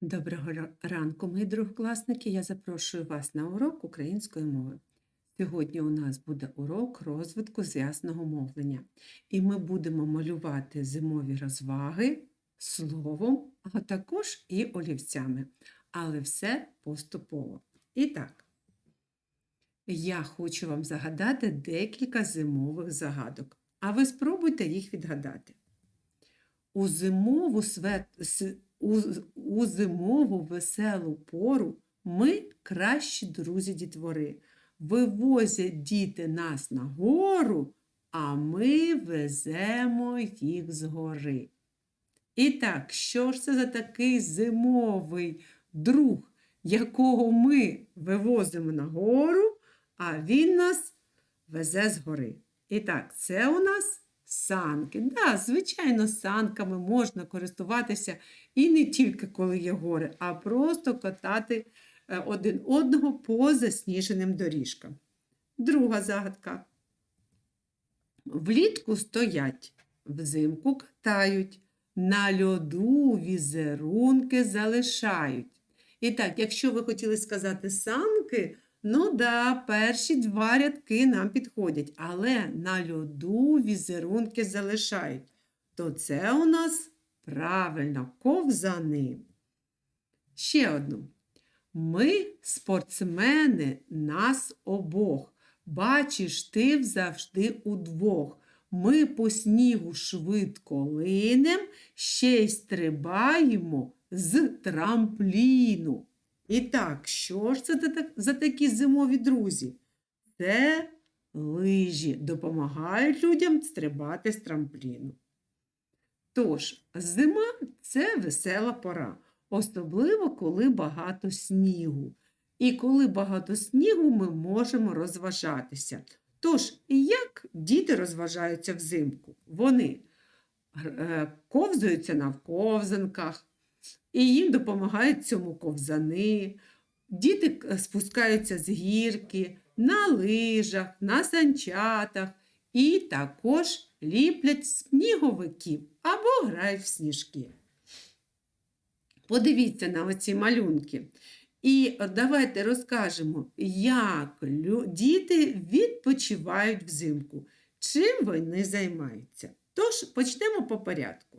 Доброго ранку, мої другокласники. Я запрошую вас на урок української мови. Сьогодні у нас буде урок розвитку зв'язного мовлення, і ми будемо малювати зимові розваги словом, а також і олівцями. Але все поступово. І так, я хочу вам загадати декілька зимових загадок, а ви спробуйте їх відгадати. У зимову, свет... у... у зимову веселу пору ми кращі друзі дітвори. Вивозять діти нас на гору, а ми веземо їх з гори. І так, що ж це за такий зимовий друг, якого ми вивозимо на гору, а він нас везе з гори? І так, це у нас санки. Да, звичайно, санками можна користуватися і не тільки коли є гори, а просто катати е, один одного по засніженим доріжкам. Друга загадка. Влітку стоять, взимку катають, на льоду візерунки залишають. І так, якщо ви хотіли сказати санки, ну да, перші два рядки нам підходять, але на льоду візерунки залишають. То це у нас правильно ковзани. Ще одну. Ми спортсмени, нас обох. Бачиш, ти завжди удвох. Ми по снігу швидко линем, ще й стрибаємо з трампліну. І так, що ж це за такі зимові друзі? Це лижі допомагають людям стрибати з трампліну. Тож, зима це весела пора, особливо коли багато снігу. І коли багато снігу, ми можемо розважатися. Тож, як діти розважаються взимку? Вони е, ковзуються на ковзанках, і їм допомагають цьому ковзани. Діти спускаються з гірки на лижах, на санчатах і також ліплять сніговиків або грають в сніжки. Подивіться на оці малюнки. І давайте розкажемо, як діти відпочивають взимку, чим вони займаються. Тож почнемо по порядку.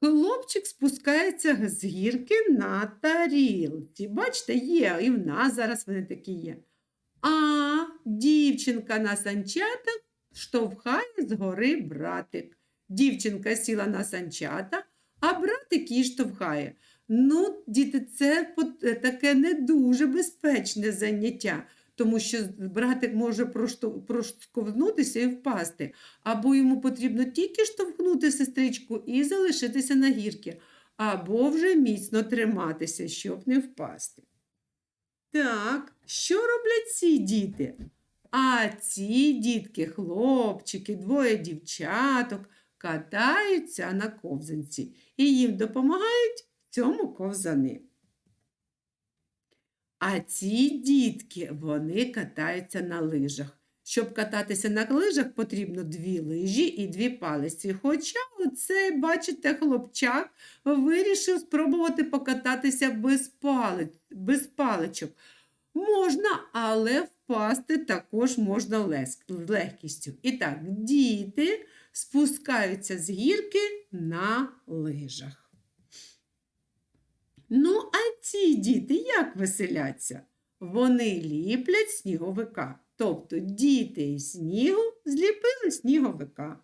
Хлопчик спускається з гірки на тарілці. Бачите, є, і в нас зараз вони такі є. А дівчинка на санчатах штовхає з гори братик. Дівчинка сіла на санчата, а братик її штовхає. Ну, діти, це таке не дуже безпечне заняття, тому що братик може проштовхнутися і впасти, або йому потрібно тільки штовхнути сестричку і залишитися на гірки, або вже міцно триматися, щоб не впасти. Так, що роблять ці діти? А ці дітки, хлопчики, двоє дівчаток катаються на ковзанці і їм допомагають в цьому ковзани. А ці дітки, вони катаються на лижах. Щоб кататися на лижах, потрібно дві лижі і дві палиці. Хоча оцей, бачите, хлопчак вирішив спробувати покататися без, пали... без паличок. Можна, але впасти також можна легкістю. І так, діти спускаються з гірки на лижах. Ну, а ці діти як веселяться? Вони ліплять сніговика. Тобто діти із снігу зліпили сніговика.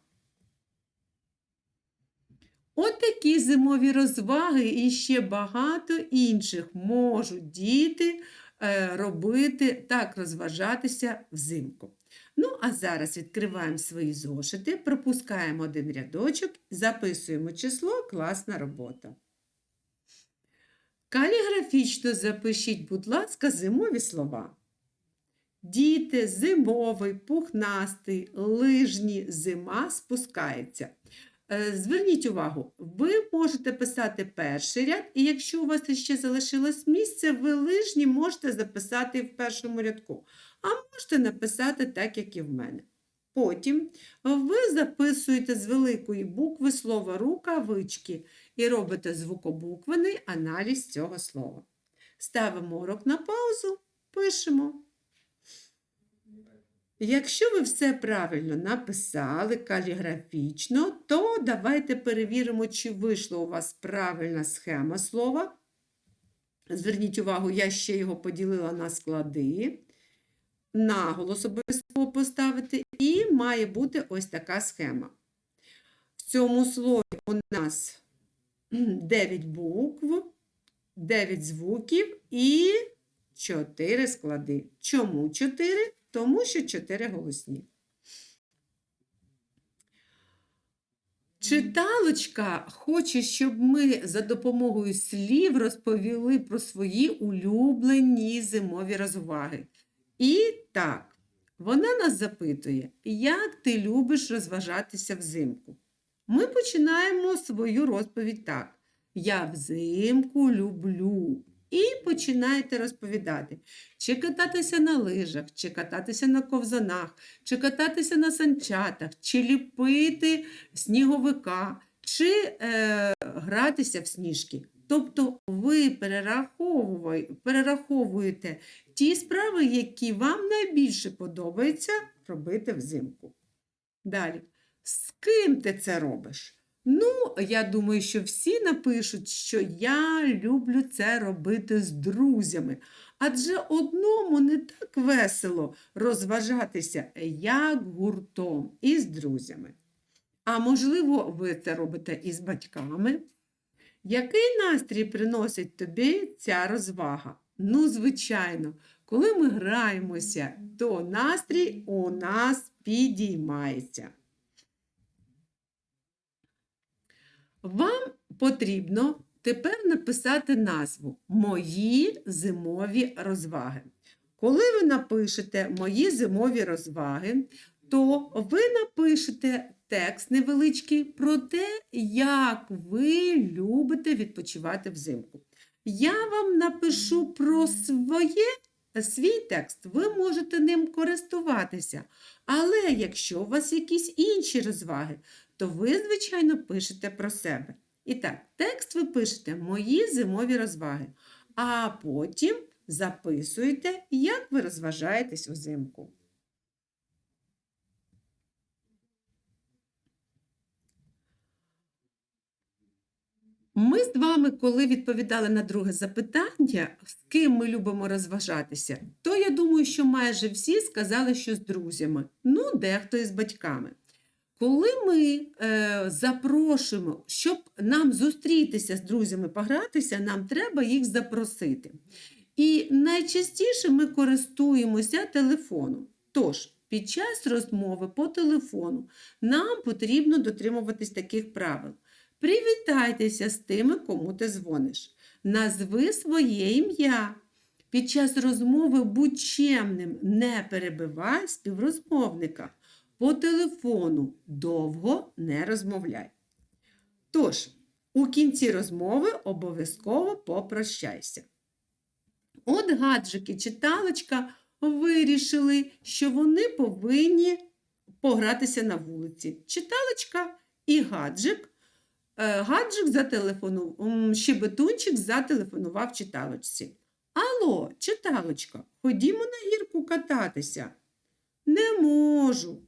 От зимові розваги і ще багато інших можуть діти е, робити, так розважатися взимку. Ну, а зараз відкриваємо свої зошити, пропускаємо один рядочок, записуємо число класна робота. Каліграфічно запишіть, будь ласка, зимові слова. Діти, зимовий, пухнастий, лижні, зима спускається. Е, Зверніть увагу, ви можете писати перший ряд, і якщо у вас ще залишилось місце, ви лижні можете записати в першому рядку, а можете написати так, як і в мене. Потім ви записуєте з великої букви слово рукавички і робите звукобуквений аналіз цього слова. Ставимо урок на паузу, пишемо. Якщо ви все правильно написали каліграфічно, то давайте перевіримо, чи вийшла у вас правильна схема слова. Зверніть увагу, я ще його поділила на склади. Наголос обов'язково поставити, і має бути ось така схема. В цьому слові у нас 9 букв, 9 звуків і 4 склади. Чому 4? Тому що 4 голосні. Читалочка хоче, щоб ми за допомогою слів розповіли про свої улюблені зимові розваги. І так, вона нас запитує, як ти любиш розважатися взимку. Ми починаємо свою розповідь так. Я взимку люблю. І починаєте розповідати, чи кататися на лижах, чи кататися на ковзанах, чи кататися на санчатах, чи ліпити сніговика, чи е, гратися в сніжки. Тобто ви перераховуєте ті справи, які вам найбільше подобається робити взимку. Далі, з ким ти це робиш? Ну, я думаю, що всі напишуть, що я люблю це робити з друзями. Адже одному не так весело розважатися, як гуртом і з друзями. А можливо, ви це робите із батьками. Який настрій приносить тобі ця розвага? Ну, звичайно, коли ми граємося, то настрій у нас підіймається. Вам потрібно тепер написати назву Мої зимові розваги. Коли ви напишете Мої зимові розваги, то ви напишете текст невеличкий про те, як ви любите відпочивати взимку. Я вам напишу про своє, свій текст, ви можете ним користуватися. Але якщо у вас якісь інші розваги, то ви, звичайно, пишете про себе. І так, текст ви пишете Мої зимові розваги, а потім записуєте, як ви розважаєтесь взимку. Ми з вами, коли відповідали на друге запитання, з ким ми любимо розважатися, то я думаю, що майже всі сказали, що з друзями, ну, дехто із батьками. Коли ми е, запрошуємо, щоб нам зустрітися з друзями, погратися, нам треба їх запросити. І найчастіше ми користуємося телефоном. Тож, під час розмови по телефону нам потрібно дотримуватись таких правил. Привітайтеся з тими, кому ти дзвониш. Назви своє ім'я. Під час розмови будь чемним, не перебивай співрозмовника. По телефону довго не розмовляй. Тож, у кінці розмови обов'язково попрощайся. От гаджики читалочка вирішили, що вони повинні погратися на вулиці. Читалочка і гаджик. Е, Гаджик зателефонував, щебетунчик зателефонував читалочці. Алло, читалочка, ходімо на гірку кататися. Не можу.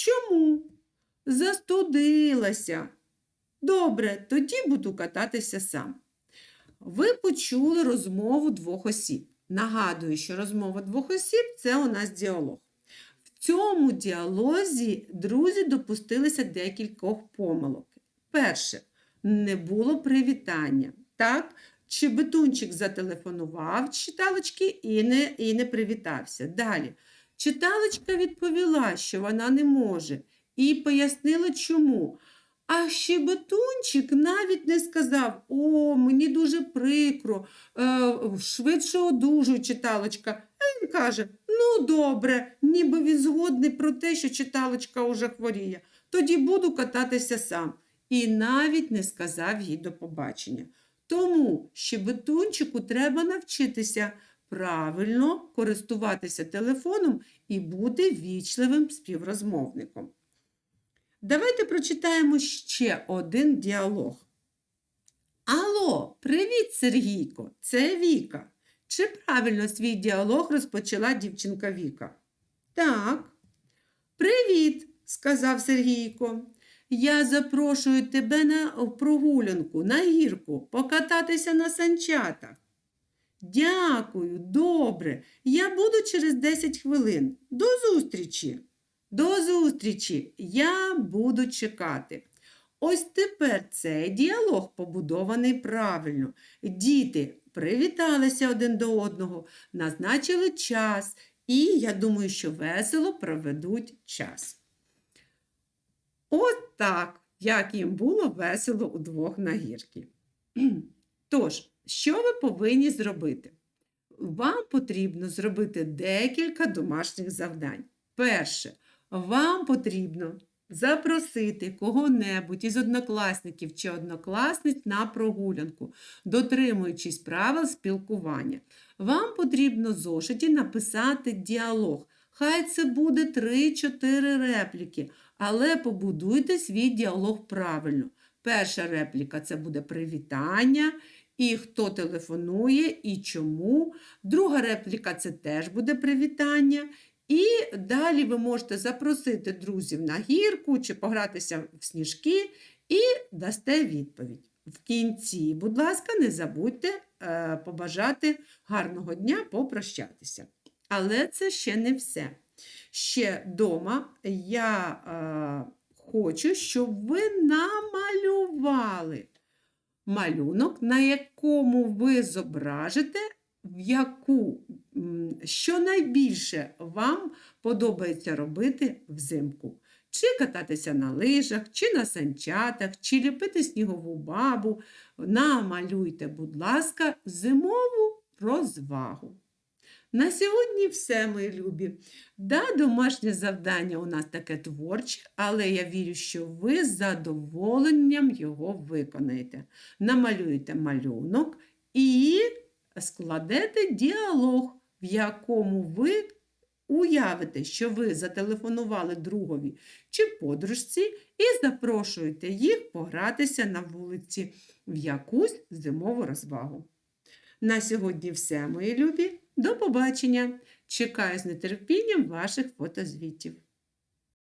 Чому? Застудилася. Добре, тоді буду кататися сам. Ви почули розмову двох осіб. Нагадую, що розмова двох осіб це у нас діалог. В цьому діалозі друзі допустилися декількох помилок. Перше, не було привітання. Так, Чебетунчик зателефонував читалочки і не, і не привітався. Далі. Читалочка відповіла, що вона не може, і пояснила, чому. А щебетунчик навіть не сказав: О, мені дуже прикро, е, швидше одужуй, читалочка. А він каже: Ну, добре, ніби він згодний про те, що читалочка уже хворіє. Тоді буду кататися сам. І навіть не сказав їй до побачення. Тому щебетунчику треба навчитися правильно користуватися телефоном і бути вічливим співрозмовником. Давайте прочитаємо ще один діалог. Алло, привіт, Сергійко, це Віка. Чи правильно свій діалог розпочала дівчинка Віка? Так. Привіт, сказав Сергійко. Я запрошую тебе на прогулянку, на гірку, покататися на санчатах. Дякую, добре. Я буду через 10 хвилин. До зустрічі. До зустрічі. Я буду чекати. Ось тепер цей діалог побудований правильно. Діти привіталися один до одного, назначили час, і я думаю, що весело проведуть час. От так, як їм було весело удвох на гірки. Тож, що ви повинні зробити? Вам потрібно зробити декілька домашніх завдань. Перше, вам потрібно запросити кого-небудь із однокласників чи однокласниць на прогулянку, дотримуючись правил спілкування. Вам потрібно зошиті написати діалог. Хай це буде 3-4 репліки, але побудуйте свій діалог правильно. Перша репліка це буде привітання, і хто телефонує, і чому. Друга репліка це теж буде привітання. І далі ви можете запросити друзів на гірку чи погратися в сніжки і дасте відповідь. В кінці, будь ласка, не забудьте е, побажати гарного дня, попрощатися. Але це ще не все. Ще вдома я е, хочу, щоб ви намалювали малюнок, на якому ви зображите, в яку, що найбільше вам подобається робити взимку. Чи кататися на лижах, чи на санчатах, чи ліпити снігову бабу. Намалюйте, будь ласка, зимову розвагу. На сьогодні все, мої любі. Да, домашнє завдання у нас таке творче, але я вірю, що ви з задоволенням його виконаєте. Намалюєте малюнок і складете діалог, в якому ви уявите, що ви зателефонували другові чи подружці і запрошуєте їх погратися на вулиці в якусь зимову розвагу. На сьогодні все, мої любі. До побачення! Чекаю з нетерпінням ваших фотозвітів.